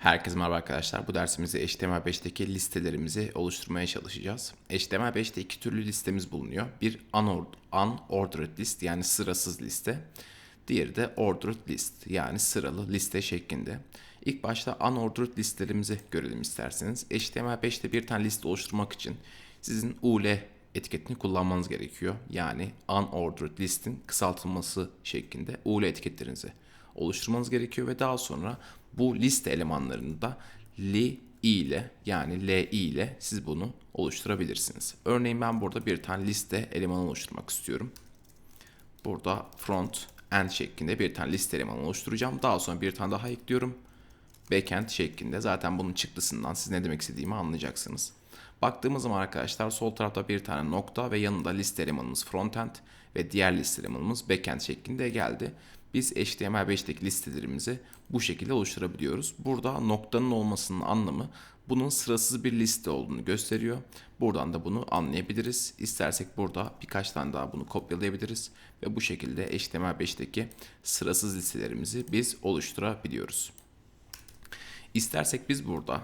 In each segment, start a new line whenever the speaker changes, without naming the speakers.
Herkese merhaba arkadaşlar. Bu dersimizde HTML5'teki listelerimizi oluşturmaya çalışacağız. HTML5'te iki türlü listemiz bulunuyor. Bir unord- unordered list yani sırasız liste. Diğeri de ordered list yani sıralı liste şeklinde. İlk başta unordered listelerimizi görelim isterseniz. HTML5'te bir tane liste oluşturmak için sizin UL etiketini kullanmanız gerekiyor. Yani unordered listin kısaltılması şeklinde UL etiketlerinizi oluşturmanız gerekiyor ve daha sonra bu liste elemanlarını da li ile yani li ile siz bunu oluşturabilirsiniz. Örneğin ben burada bir tane liste elemanı oluşturmak istiyorum. Burada front end şeklinde bir tane liste elemanı oluşturacağım. Daha sonra bir tane daha ekliyorum. Backend şeklinde. Zaten bunun çıktısından siz ne demek istediğimi anlayacaksınız. Baktığımız zaman arkadaşlar sol tarafta bir tane nokta ve yanında liste elemanımız frontend ve diğer liste elemanımız backend şeklinde geldi. Biz HTML5'teki listelerimizi bu şekilde oluşturabiliyoruz. Burada noktanın olmasının anlamı bunun sırasız bir liste olduğunu gösteriyor. Buradan da bunu anlayabiliriz. İstersek burada birkaç tane daha bunu kopyalayabiliriz ve bu şekilde HTML5'teki sırasız listelerimizi biz oluşturabiliyoruz. İstersek biz burada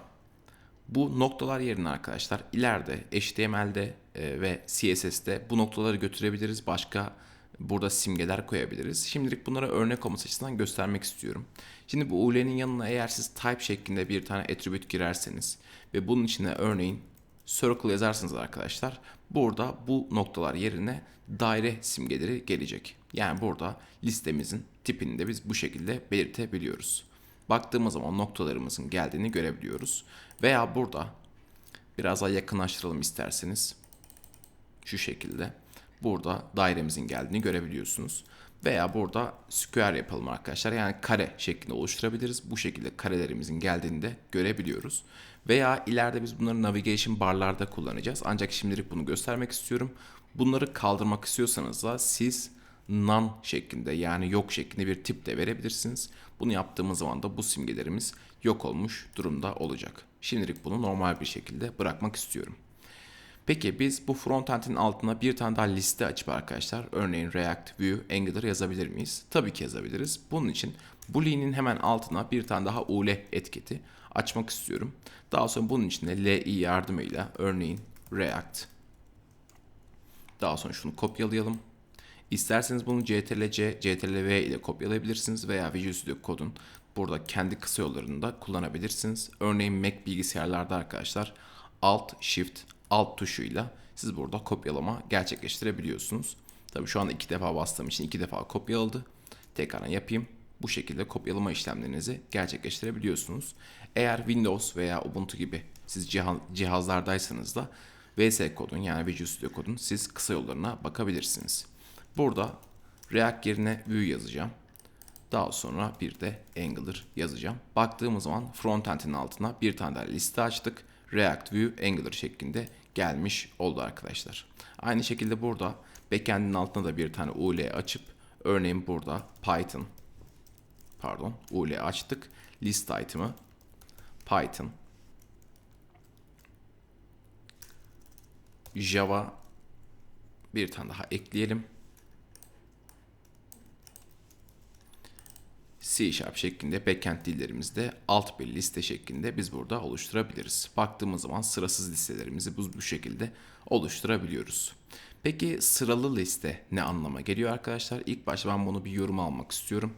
bu noktalar yerine arkadaşlar ileride HTML'de e, ve CSS'de bu noktaları götürebiliriz. Başka burada simgeler koyabiliriz. Şimdilik bunlara örnek olması açısından göstermek istiyorum. Şimdi bu UL'nin yanına eğer siz type şeklinde bir tane attribute girerseniz ve bunun içine örneğin circle yazarsınız arkadaşlar. Burada bu noktalar yerine daire simgeleri gelecek. Yani burada listemizin tipini de biz bu şekilde belirtebiliyoruz. Baktığımız zaman noktalarımızın geldiğini görebiliyoruz. Veya burada biraz daha yakınlaştıralım isterseniz. Şu şekilde. Burada dairemizin geldiğini görebiliyorsunuz. Veya burada square yapalım arkadaşlar. Yani kare şeklinde oluşturabiliriz. Bu şekilde karelerimizin geldiğini de görebiliyoruz. Veya ileride biz bunları navigation barlarda kullanacağız. Ancak şimdilik bunu göstermek istiyorum. Bunları kaldırmak istiyorsanız da siz none şeklinde yani yok şeklinde bir tip de verebilirsiniz. Bunu yaptığımız zaman da bu simgelerimiz yok olmuş durumda olacak. Şimdilik bunu normal bir şekilde bırakmak istiyorum. Peki biz bu frontend'in altına bir tane daha liste açıp arkadaşlar örneğin React, Vue, Angular yazabilir miyiz? Tabii ki yazabiliriz. Bunun için line'in hemen altına bir tane daha ul etiketi açmak istiyorum. Daha sonra bunun içinde li yardımıyla örneğin React daha sonra şunu kopyalayalım. İsterseniz bunu CTRL-C, ile kopyalayabilirsiniz veya Visual Studio Code'un burada kendi kısa yollarını da kullanabilirsiniz. Örneğin Mac bilgisayarlarda arkadaşlar Alt, Shift, Alt tuşuyla siz burada kopyalama gerçekleştirebiliyorsunuz. Tabii şu anda iki defa bastığım için iki defa kopyaladı. Tekrardan yapayım. Bu şekilde kopyalama işlemlerinizi gerçekleştirebiliyorsunuz. Eğer Windows veya Ubuntu gibi siz cihazlardaysanız da VS kodun yani Visual Studio kodun siz kısa yollarına bakabilirsiniz. Burada React yerine Vue yazacağım. Daha sonra bir de Angular yazacağım. Baktığımız zaman frontend'in altına bir tane daha liste açtık. React, Vue, Angular şeklinde gelmiş oldu arkadaşlar. Aynı şekilde burada backend'in altına da bir tane UL açıp örneğin burada Python pardon UL açtık. List item'ı Python Java bir tane daha ekleyelim. C Sharp şeklinde backend dillerimizde alt bir liste şeklinde biz burada oluşturabiliriz. Baktığımız zaman sırasız listelerimizi bu, bu şekilde oluşturabiliyoruz. Peki sıralı liste ne anlama geliyor arkadaşlar? İlk başta ben bunu bir yorum almak istiyorum.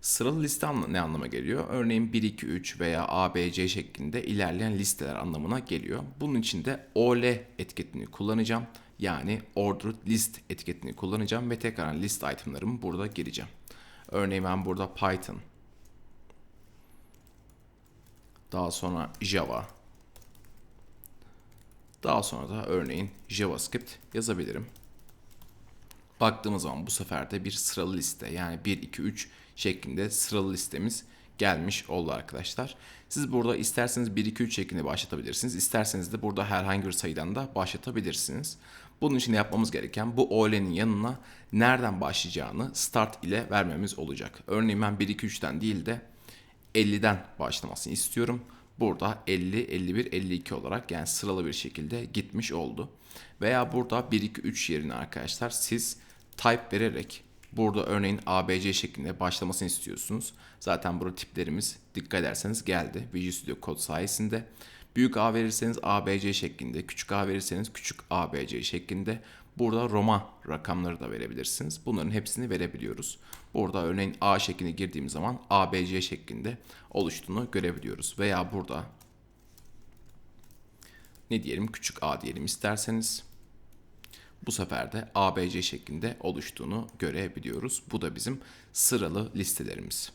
Sıralı liste ne anlama geliyor? Örneğin 1, 2, 3 veya A, B, C şeklinde ilerleyen listeler anlamına geliyor. Bunun için de OL etiketini kullanacağım. Yani ordered list etiketini kullanacağım ve tekrar list itemlarımı burada gireceğim. Örneğin ben burada Python, daha sonra Java, daha sonra da örneğin JavaScript yazabilirim. Baktığımız zaman bu sefer de bir sıralı liste yani 1, 2, 3 şeklinde sıralı listemiz gelmiş oldu arkadaşlar. Siz burada isterseniz 1, 2, 3 şeklinde başlatabilirsiniz. İsterseniz de burada herhangi bir sayıdan da başlatabilirsiniz. Bunun için yapmamız gereken bu OL'nin yanına nereden başlayacağını start ile vermemiz olacak. Örneğin ben 1, 2, 3'ten değil de 50'den başlamasını istiyorum. Burada 50, 51, 52 olarak yani sıralı bir şekilde gitmiş oldu. Veya burada 1, 2, 3 yerine arkadaşlar siz type vererek Burada örneğin ABC şeklinde başlamasını istiyorsunuz. Zaten burada tiplerimiz dikkat ederseniz geldi Visual Studio Code sayesinde. Büyük A verirseniz ABC şeklinde, küçük A verirseniz küçük ABC şeklinde. Burada Roma rakamları da verebilirsiniz. Bunların hepsini verebiliyoruz. Burada örneğin A şeklinde girdiğim zaman ABC şeklinde oluştuğunu görebiliyoruz. Veya burada ne diyelim küçük a diyelim isterseniz. Bu sefer de ABC şeklinde oluştuğunu görebiliyoruz. Bu da bizim sıralı listelerimiz.